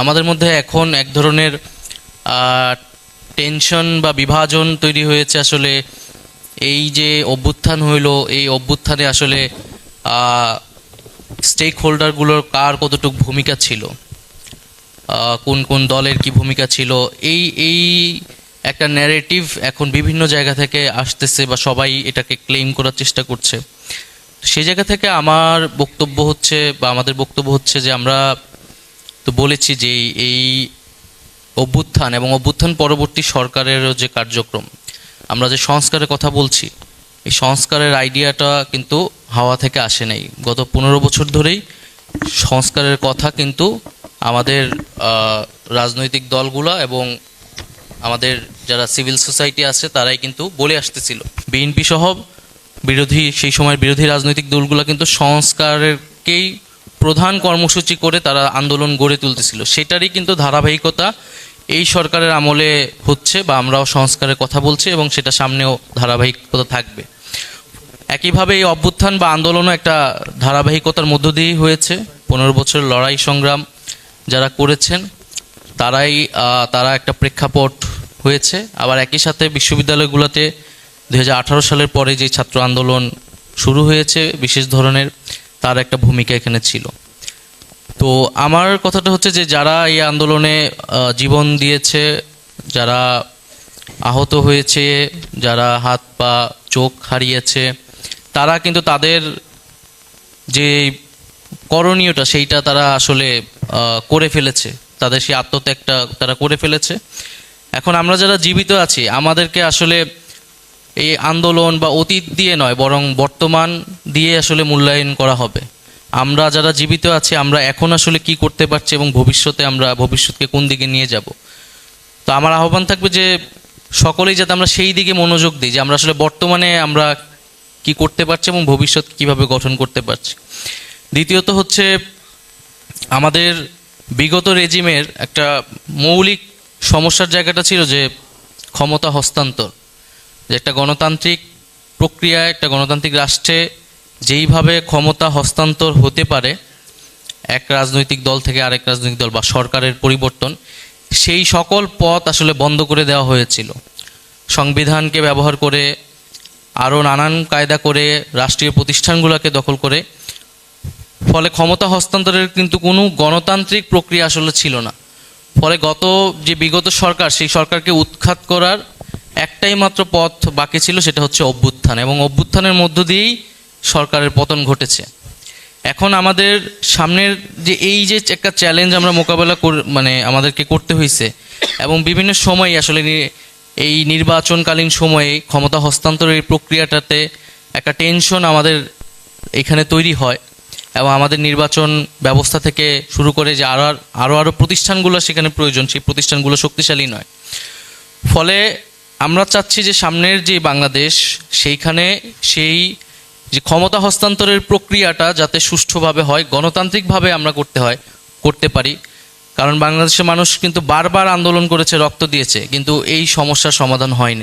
আমাদের মধ্যে এখন এক ধরনের টেনশন বা বিভাজন তৈরি হয়েছে আসলে। এই যে অভ্যুত্থান হইল, এই অভ্যুত্থানে আসলে স্টেক হোল্ডারগুলোর কার কতটুকু ভূমিকা ছিল? কোন কোন দলের কি ভূমিকা ছিল? এই এই একটা ন্যারেটিভ এখন বিভিন্ন জায়গা থেকে আসতেছে বা সবাই এটাকে ক্লেম করার চেষ্টা করছে। সেই জায়গা থেকে আমার বক্তব্য হচ্ছে বা আমাদের বক্তব্য হচ্ছে যে আমরা তো বলেছি যে এই- অভ্যুত্থান এবং অভ্যুত্থান পরবর্তী সরকারেরও যে কার্যক্রম, আমরা যে সংস্কারের কথা বলছি, এই সংস্কারের আইডিয়াটা কিন্তু হাওয়া থেকে আসে নাই। গত পনেরো বছর ধরেই সংস্কারের কথা কিন্তু আমাদের রাজনৈতিক দলগুলো এবং আমাদের যারা সিভিল সোসাইটি আছে তারাই কিন্তু বলে আসতেছিল। বিএনপি সহ বিরোধী, সেই সময়ের বিরোধী রাজনৈতিক দলগুলো কিন্তু সংস্কারেরকেই প্রধান কর্মসূচি করে তারা আন্দোলন গড়ে তুলতেছিল। সেটারই কিন্তু ধারাবাহিকতা এই সরকারের আমলে হচ্ছে বা আমরাও সংস্কারের কথা বলছি এবং সেটা সামনেও ধারাবাহিকতা থাকবে। একইভাবে এই অভ্যুত্থান বা আন্দোলনও একটা ধারাবাহিকতার মধ্য দিয়েই হয়েছে। পনেরো বছর লড়াই সংগ্রাম যারা করেছেন, তারাই তারা একটা প্রেক্ষাপট হয়েছে। আবার একই সাথে বিশ্ববিদ্যালয়গুলোতে দু হাজার আঠারো সালের পরে যে ছাত্র আন্দোলন শুরু হয়েছে, বিশেষ ধরনের তার একটা ভূমিকা এখানে ছিল। তো আমার কথাটা হচ্ছে যে যারা এই আন্দোলনে জীবন দিয়েছে, যারা আহত হয়েছে, যারা হাত পা, চোখ হারিয়েছে, তারা কিন্তু তাদের যে করণীয়টা সেইটা তারা আসলে করে ফেলেছে। তাদের সেই আত্মত্যাগটা তারা করে ফেলেছে। এখন আমরা যারা জীবিত আছি, আমাদেরকে আসলে এই আন্দোলন বা অতীত দিয়ে নয়, বরং বর্তমান দিয়ে আসলে মূল্যায়ন করা হবে। আমরা যারা জীবিত আছি, আমরা এখন আসলে কি করতে পারছি এবং ভবিষ্যতে আমরা ভবিষ্যৎকে কোন দিকে নিয়ে যাব? তো আমার আহ্বান থাকবে যে সকলেই যাতে আমরা সেই দিকে মনোযোগ দিই, যে আমরা আসলে বর্তমানে আমরা কি করতে পারছি এবং ভবিষ্যৎ কীভাবে গঠন করতে পারছি। দ্বিতীয়ত হচ্ছে, আমাদের বিগত রেজিমের একটা মৌলিক সমস্যার জায়গাটা ছিল যে ক্ষমতা হস্তান্তর। যে একটা গণতান্ত্রিক প্রক্রিয়া, একটা গণতান্ত্রিক রাষ্ট্রে যেইভাবে ক্ষমতা হস্তান্তর হতে পারে, এক রাজনৈতিক দল থেকে আরেক রাজনৈতিক দল বা সরকারের পরিবর্তন, সেই সকল পথ আসলে বন্ধ করে দেওয়া হয়েছিল। সংবিধানকে ব্যবহার করে, আরও নানান কায়দা করে, রাষ্ট্রীয় প্রতিষ্ঠানগুলোকে দখল করে, ফলে ক্ষমতা হস্তান্তরের কিন্তু কোনো গণতান্ত্রিক প্রক্রিয়া আসলে ছিল না। ফলে গত যে বিগত সরকার, সেই সরকারকে উৎখাত করার একটাই মাত্র পথ বাকি ছিল, সেটা হচ্ছে অভ্যুত্থান। এবং অভ্যুত্থানের মধ্য দিয়েই সরকারের পতন ঘটেছে। এখন আমাদের সামনের যে এই যে একটা চ্যালেঞ্জ আমরা মোকাবেলা কর- মানে আমাদেরকে করতে হয়েছে এবং বিভিন্ন সময় আসলে এই নির্বাচনকালীন সময়ে ক্ষমতা হস্তান্তরের প্রক্রিয়াটাতে একটা টেনশন আমাদের এখানে তৈরি হয়, এবং আমাদের নির্বাচন ব্যবস্থা থেকে শুরু করে যে আরও আরও আরও প্রতিষ্ঠানগুলো সেখানে প্রয়োজন, সেই প্রতিষ্ঠানগুলো শক্তিশালী নয়। ফলে আমরা চাচ্ছি যে সামনের যে বাংলাদেশ, সেইখানে সেই যে ক্ষমতা হস্তান্তরের প্রক্রিয়াটা যাতে সুষ্ঠুভাবে হয়, গণতান্ত্রিকভাবে আমরা করতে হয়, করতে পারি। কারণ বাংলাদেশের মানুষ কিন্তু বারবার আন্দোলন করেছে, রক্ত দিয়েছে, কিন্তু এই সমস্যার সমাধান হয়নি।